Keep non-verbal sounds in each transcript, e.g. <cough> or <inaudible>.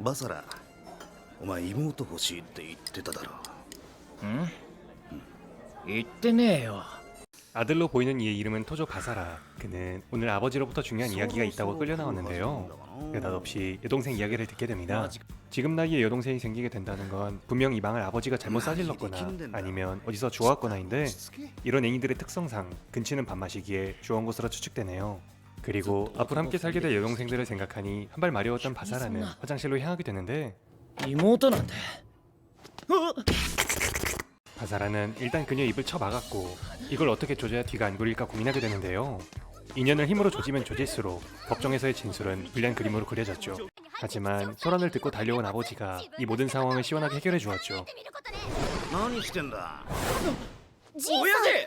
バサラお前妹欲しいって言ってただろ 응? 있대네요. 아들로 보이는 이의 이름은 토조 바사라. 그는 오늘 아버지로부터 중요한 이야기가 있다고 끌려 나왔는데요. 느닷없이 여동생 이야기를 듣게 됩니다. 지금 나이에 여동생이 생기게 된다는 건 분명 이 방을 아버지가 잘못 싸질렀거나 아니면 어디서 주워왔거나인데 이런 애니들의 특성상 근치는 밥맛이기에 주워온 것으로 추측되네요. 그리고 앞으로 함께 살게 될 여동생들을 생각하니 한 발 마려웠던 바사라는 화장실로 향하게 되는데 이모도 난데. 바사라는 일단 그녀 입을 쳐 막았고 이걸 어떻게 조져야 뒤가 안 굴릴까 고민하게 되는데요. 인연을 힘으로 조지면 조질수록 법정에서의 진술은 불리한 그림으로 그려졌죠. 하지만 소란을 듣고 달려온 아버지가 이 모든 상황을 시원하게 해결해 주었죠. 何してんだ 오야지!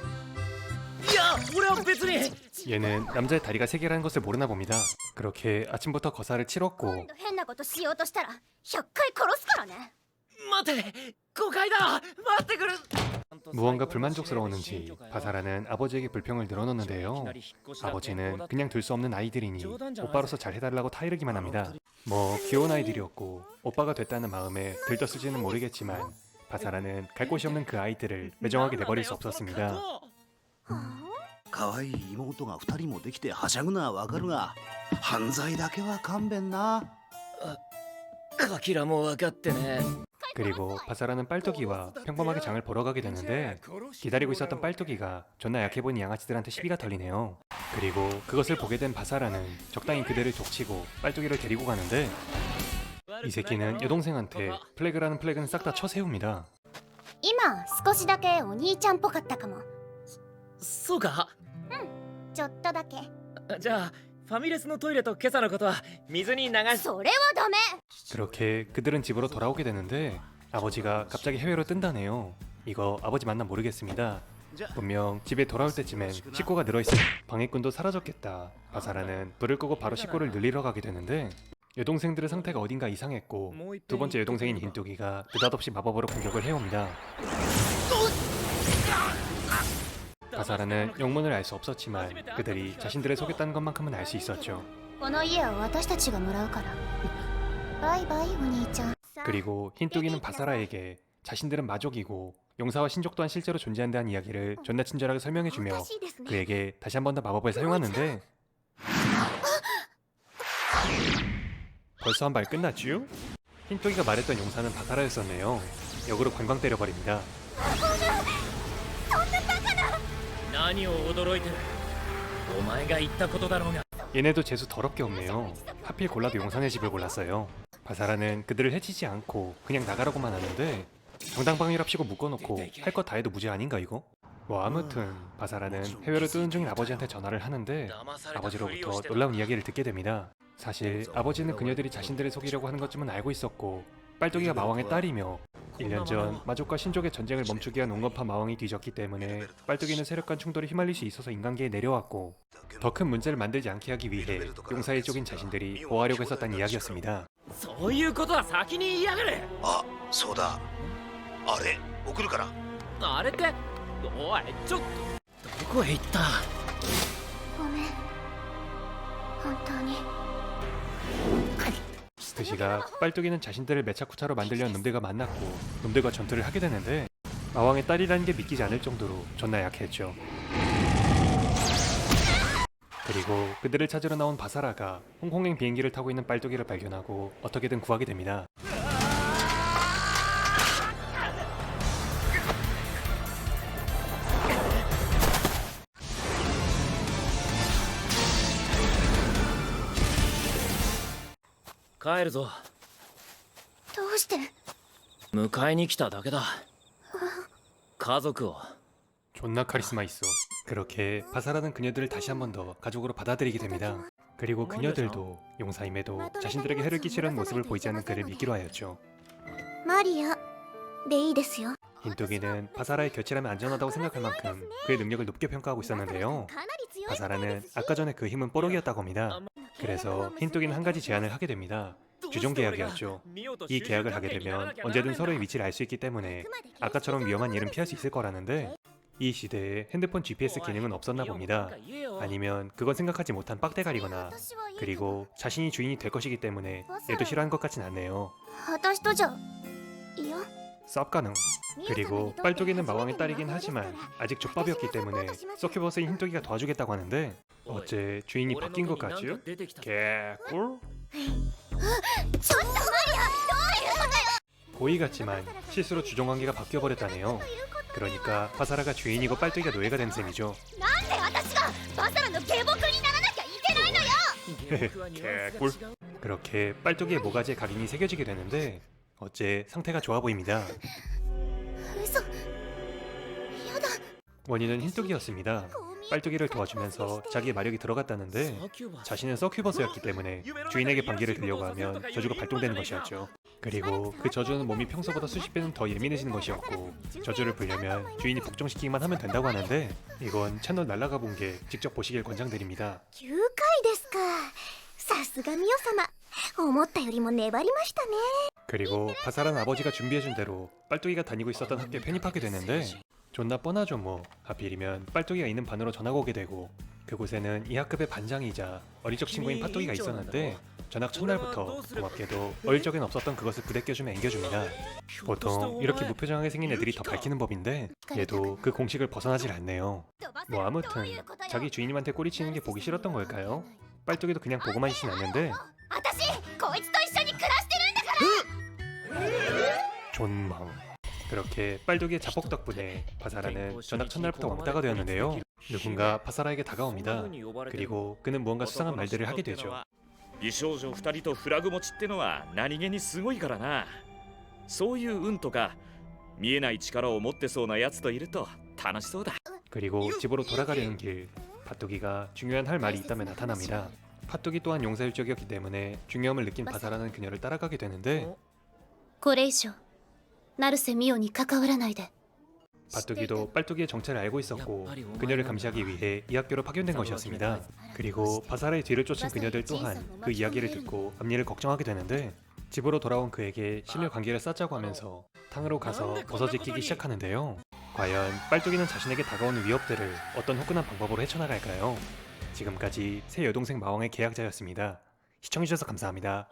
いや俺は別に 얘는 남자의 다리가 세 개라는 것을 모르나 봅니다. 그렇게 아침부터 거사를 今 치렀고 度変なことしようとしたら100回殺すからね待て誤解だ待ってくる 무언가 불만족스러웠는지 바사라는 아버지에게 불평을 늘어놓는데요. 아버지는 그냥 둘 수 없는 아이들이니 오빠로서 잘 해달라고 타이르기만 합니다. 뭐 귀여운 아이들이었고 오빠가 됐다는 마음에 들떴을지는 모르겠지만 바사라는 갈 곳이 없는 그 아이들을 매정하게 내버릴 수 없었습니다. 可愛い妹が二人もできてはしゃぐのはわかるが犯罪だけは勘弁なカキラも分かってね 그리고 바사라는 빨뚜기와 평범하게 장을 보러 가게 되는데 기다리고 있었던 빨뚜기가 존나 약해 보이는 양아치들한테 시비가 털리네요. 그리고 그것을 보게 된 바사라는 적당히 그들을 족치고 빨뚜기를 데리고 가는데 이 새끼는 여동생한테 플래그라는 플래그는 싹 다 쳐세웁니다. 今少しだけお兄ちゃんっぽかったかも そうかちょっとだけじゃあファミレスのトイレと今朝のことは水に流すそれはダメ 그렇게 그들은 집으로 돌아오게 되는데 아버지가 갑자기 해외로 뜬다네요. 이거 아버지 맞나 모르겠습니다. じゃ 분명 집에 돌아올 때쯤엔 식구가 늘어있어 방해꾼도 사라졌겠다. 바사라는 불을 끄고 바로 식구를 늘리러 가게 되는데 여동생들의 상태가 어딘가 이상했고 두 번째 여동생인 흰뚜기가 느닷없이 마법으로 공격을 해옵니다. 바사라는 영문을 알 수 없었지만 그들이 자신들을 속였다는 것만큼은 알 수 있었죠. この家は私たちがもらうからバイバイお兄ちゃん 그리고 흰뚜기는 바사라에게 자신들은 마족이고 용사와 신족 또한 실제로 존재한다는 이야기를 존나 친절하게 설명해주며 おかしいですね 그에게 다시 한 번 더 마법을 사용하는데 벌써 한 발 끝났쥬? 흰뚜기가 말했던 용사는 바사라였었네요. 역으로 관광 때려버립니다. 何を驚いてるお前が言ったことだろうが 얘네도 재수 더럽게 없네요. 하필 골라도 용사네 집을 골랐어요. 바사라는 그들을 해치지 않고 그냥 나가라고만 하는데 정당방위랍시고 묶어놓고 할 거 다 해도 무죄 아닌가 이거? 뭐 아무튼 바사라는 해외로 뜨는 중인 아버지한테 전화를 하는데 아버지로부터 놀라운 이야기를 듣게 됩니다. 사실 아버지는 그녀들이 자신들을 속이려고 하는 것쯤은 알고 있었고 빨뚜기가 마왕의 딸이며 1년 전 마족과 신족의 전쟁을 멈추기 위한 온건파 마왕이 뒤졌기 때문에 빨뚜기는 세력 간 충돌에 휘말릴 수 있어서 인간계에 내려왔고 더 큰 문제를 만들지 않게 하기 위해 용사의 쪽인 자신들이 보호하려고 했었다는 이야기였습니다. そういうことは先に言いやがれあそうだあれ送るからあれっておいちょっとどこへ行ったごめん本当に 드시가 빨뚜기는 자신들을 매차쿠차로 만들려는 놈들과 만났고 놈들과 전투를 하게 되는데 마왕의 딸이라는 게 믿기지 않을 정도로 존나 약했죠. 그리고 그들을 찾으러 나온 바사라가 홍콩행 비행기를 타고 있는 빨뚜기를 발견하고 어떻게든 구하게 됩니다.「 帰るぞどうして迎えに来ただけだ家族を 존나 카리스마 있어. 그렇게 바사라는 그녀들을 다시 한 번 더 가족으로 받아들이게 됩니다. 그리고 그녀들도 용사임에도 자신들에게 해를 끼치려는 모습을 보이지 않는 그를 믿기로 하였죠. マリアでいいですよ 흰뚜기는 바사라의 곁이라면 안전하다고 생각할 만큼 그의 능력을 높게 평가하고 있었는데요. 바사라는 아까 전에 그 힘은 뽀록이었다고 합니다. 그래서 흰뚜기는 한 가지 제안을 하게 됩니다. 주종 계약이었죠. 이 계약을 하게 되면 언제든 서로의 위치를 알 수 있기 때문에 아까처럼 위험한 일은 피할 수 있을 거라는데 이 시대에 핸드폰 GPS 기능은 없었나 봅니다. 아니면 그건 생각하지 못한 빡대가리거나 그리고 자신이 주인이 될 것이기 때문에 얘도 싫어한 것 같진 않네요. 私とじゃいや 쌉 가능. 그리고 빨쪽이는 마왕의 딸이긴 하지만 아직 족밥이었기 때문에 서큐버스의 흰토기가 도와주겠다고 하는데 어째 주인이 바뀐 것 같지요? 개꿀? 고의 같지만 실수로 주종관계가 바뀌어버렸다네요. 그러니까 바사라가 주인이고 빨쪽이가 노예가 된 셈이죠. <laughs> 개꿀. 그렇게 빨쪽이의 모가지에 각인이 새겨지게 되는데 어째 상태가 좋아 보입니다. 원인은 흰뚜기였습니다. こう見えて 빨뚜기를 도와주면서 자기의 마력이 들어갔다는데 자신은 서큐버스였기 때문에 주인에게 반기를 들려고 하면 저주가 발동되는 것이었죠. 그리고 그 저주는 몸이 평소보다 수십 배는 더 예민해지는 것이었고 저주를 불려면 주인이 복종시키기만 하면 된다고 하는데 이건 채널 날라가 본 게 직접 보시길 권장드립니다. 9回ですかさすがミオ様思ったよりも粘りましたね 그리고 바사란 아버지가 준비해준 대로 빨뚜기가 다니고 있었던 학교에 편입하게 되는데 존나 뻔하죠 뭐 하필이면 빨뚜기가 있는 반으로 전학 오게 되고 그곳에는 이 학급의 반장이자 어릴 적 친구인 팥뚜기가 있었는데 전학 첫날부터 고맙게도 어릴 적엔 없었던 그것을 부대껴주며 앵겨줍니다 보통 이렇게 무표정하게 생긴 애들이 더 밝히는 법인데 얘도 그 공식을 벗어나질 않네요 뭐 아무튼 자기 주인님한테 꼬리치는 게 보기 싫었던 걸까요? 빨뚜기도 그냥 보고만 있진 않는데 私こいつと一緒に暮らしてるんだ 존망. 그렇게 빨독이의 자폭 덕분에 바사라는 전학 첫날부터 왕따가 되었는데요. 누군가 바사라에게 다가옵니다. 그리고 그는 무언가 수상한 말들을 하게 되죠. 美少女2人とフラグ持ちってのは何気にすごいからなそういう運とか見えない力を持ってそうなやつといると楽しそうだ 그리고 집으로 돌아가려는 길, 팥독이가 중요한 할 말이 있다며 나타납니다. 팥독이 또한 용사일적이었기 때문에 중요함을 느낀 바사라는 그녀를 따라가게 되는데 これ以上 成瀬ミオに関わらないで 팥독이도 빨독이의 정체를 알고 있었고 그녀를 감시하기 위해 이 학교로 파견된 것이었습니다. 그리고 바사라의 뒤를 쫓은 그녀들 또한 그 이야기를 듣고 앞일을 걱정하게 되는데 집으로 돌아온 그에게 심혈 관계를 쌓자고 하면서 탕으로 가서 벗어지키기 시작하는데요. 과연 빨뚜기는 자신에게 다가오는 위협들을 어떤 화끈한 방법으로 헤쳐나갈까요? 지금까지 새 여동생 마왕의 계약자였습니다. 시청해주셔서 감사합니다.